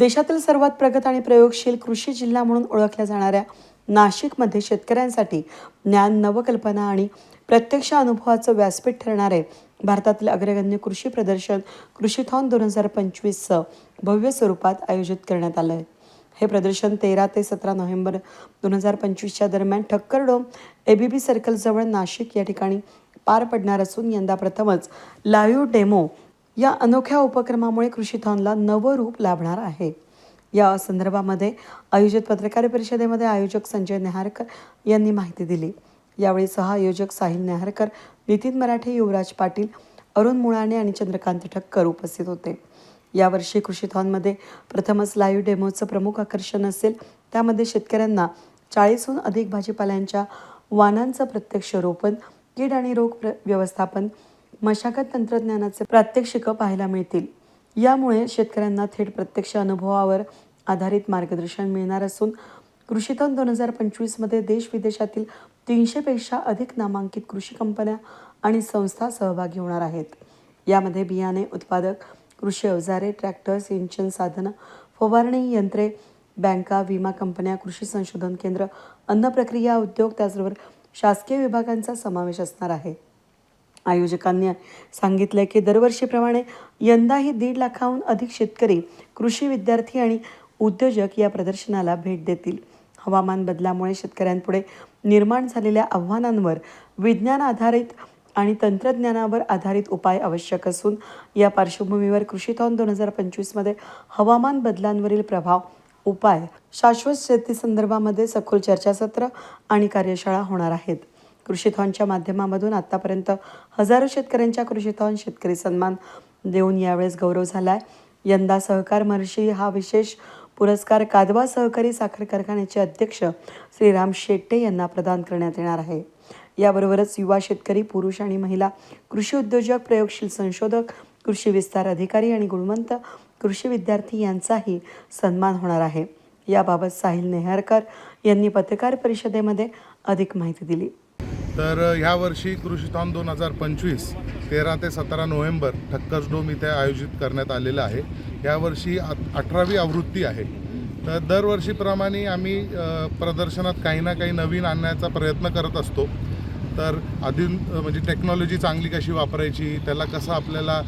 देशातील सर्वात प्रगत आणि प्रयोगशील कृषी जिल्हा म्हणून ओळखल्या जाणाऱ्या नाशिकमध्ये शेतकऱ्यांसाठी ज्ञान नवकल्पना आणि प्रत्यक्ष अनुभवाचं व्यासपीठ ठरणारे भारतातील अग्रगण्य कृषी प्रदर्शन कृषीथॉन दोन हजार पंचवीसचं भव्य स्वरूपात आयोजित करण्यात आलं आहे. हे प्रदर्शन तेरा ते सतरा नोव्हेंबर दोन हजार पंचवीसच्या दरम्यान ठक्करडोम एबीबी सर्कलजवळ नाशिक या ठिकाणी पार पडणार असून यंदा प्रथमच लाईव्ह डेमो या अनोख्या उपक्रमामुळे कृषीथॉनला नवं रूप लाभणार आहे. या संदर्भामध्ये आयोजित पत्रकार परिषदेमध्ये आयोजक संजय नेहारकर यांनी माहिती दिली. यावेळी सहआयोजक साहिल नेहारकर नितीन मराठे युवराज पाटील अरुण मुळाणे आणि चंद्रकांत ठक्कर उपस्थित होते. यावर्षी कृषीथॉनमध्ये प्रथमच लाईव्ह डेमोचं प्रमुख आकर्षण असेल. त्यामध्ये शेतकऱ्यांना चाळीसहून अधिक भाजीपाल्यांच्या वाणांचं प्रत्यक्ष रोपण कीड आणि रोग प्र व्यवस्थापन मशागत तंत्रज्ञानाचे प्रात्यक्षिकं पाहायला मिळतील. यामुळे शेतकऱ्यांना थेट प्रत्यक्ष अनुभवावर आधारित मार्गदर्शन मिळणार असून कृषीतन दोन हजार पंचवीसमध्ये देश विदेशातील तीनशेपेक्षा अधिक नामांकित कृषी कंपन्या आणि संस्था सहभागी होणार आहेत. यामध्ये बियाणे उत्पादक कृषी अवजारे ट्रॅक्टर सिंचन साधनं फवारणी यंत्रे बँका विमा कंपन्या कृषी संशोधन केंद्र अन्न प्रक्रिया उद्योग त्याचबरोबर शासकीय विभागांचा समावेश असणार आहे. आयोजकांनी सांगितलं की दरवर्षीप्रमाणे यंदाही दीड लाखाहून अधिक शेतकरी कृषी विद्यार्थी आणि उद्योजक या प्रदर्शनाला भेट देतील. हवामान बदलामुळे शेतकऱ्यांपुढे निर्माण झालेल्या आव्हानांवर विज्ञान आधारित आणि तंत्रज्ञानावर आधारित उपाय आवश्यक असून या पार्श्वभूमीवर कृषीथॉन दोन हजार पंचवीसमध्ये हवामान बदलांवरील प्रभाव उपाय शाश्वत शेती संदर्भामध्ये सखोल चर्चासत्र आणि कार्यशाळा होणार आहेत. कृषीथॉनच्या माध्यमामधून आत्तापर्यंत हजारो शेतकऱ्यांच्या कृषीथॉन शेतकरी सन्मान देऊन यावेळेस गौरव झाला आहे यंदा सहकार महर्षी हा विशेष पुरस्कार कादवा सहकारी साखर कारखान्याचे अध्यक्ष श्रीराम शेट्टे यांना प्रदान करण्यात येणार आहे. याबरोबरच युवा शेतकरी पुरुष आणि महिला कृषी उद्योजक प्रयोगशील संशोधक कृषी विस्तार अधिकारी आणि गुणवंत कृषी विद्यार्थी यांचाही सन्मान होणार आहे. याबाबत साहिल नेहारकर यांनी पत्रकार परिषदेमध्ये अधिक माहिती दिली. तर ह्या वर्षी कृषीथॉन दोन हजार पंचवीस तेरा ते सतरा नोव्हेंबर ठक्करडोम इथे आयोजित करण्यात आलेलं आहे. यावर्षी अठरावी आवृत्ती आहे. तर दरवर्षीप्रमाणे आम्ही प्रदर्शनात काही ना काही नवीन आणण्याचा प्रयत्न करत असतो. तर आधी म्हणजे टेक्नॉलॉजी चांगली कशी वापरायची त्याला कसं आपल्याला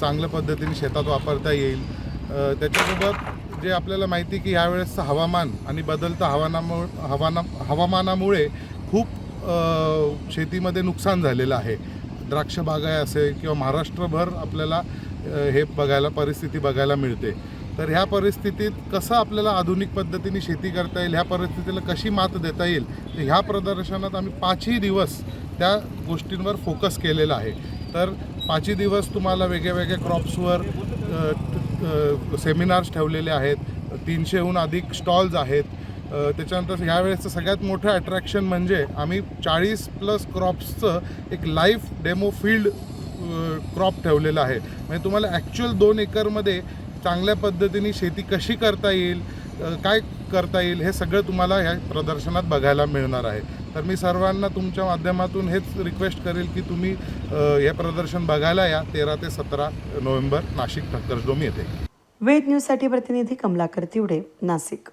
चांगल्या पद्धतीने शेतात वापरता येईल त्याच्यासोबत जे आपल्याला माहिती की यावेळेसचं हवामान आणि बदलतं हवानामु हवाना हवामानामुळे खूप शेतीमध्ये नुकसान झालेलं आहे. द्राक्ष बागाय असेल किंवा महाराष्ट्रभर आपल्याला हे बघायला परिस्थिती बघायला मिळते. तर ह्या परिस्थितीत कसं आपल्याला आधुनिक पद्धतीने शेती करता येईल ह्या परिस्थितीला कशी मात देता येईल तर ह्या प्रदर्शनात आम्ही पाचही दिवस त्या गोष्टींवर फोकस केलेला आहे. तर पाचही दिवस तुम्हाला वेगळ्या वेगळ्या क्रॉप्सवर सेमिनार्स ठेवलेले आहेत. तीनशेहून अधिक स्टॉल्स आहेत. त्याच्यानंतर ह्यावेळेसचं सगळ्यात मोठं अट्रॅक्शन म्हणजे आम्ही चाळीस प्लस क्रॉप्सचं एक लाईव्ह डेमो फील्ड क्रॉप ठेवलेलं आहे. म्हणजे तुम्हाला ॲक्च्युअल दोन एकरमध्ये चांगल्या पद्धतीने शेती कशी करता येईल काय करता येईल हे सगळं तुम्हाला ह्या प्रदर्शनात बघायला मिळणार आहे. तर मी सर्वांना तुमच्या माध्यमातून हेच रिक्वेस्ट करेल की तुम्ही हे प्रदर्शन बघायला या. तेरा ते सतरा नोव्हेंबर नाशिक ठक्करडोम येथे. वेद न्यूजसाठी प्रतिनिधी कमलाकर तिवडे नाशिक.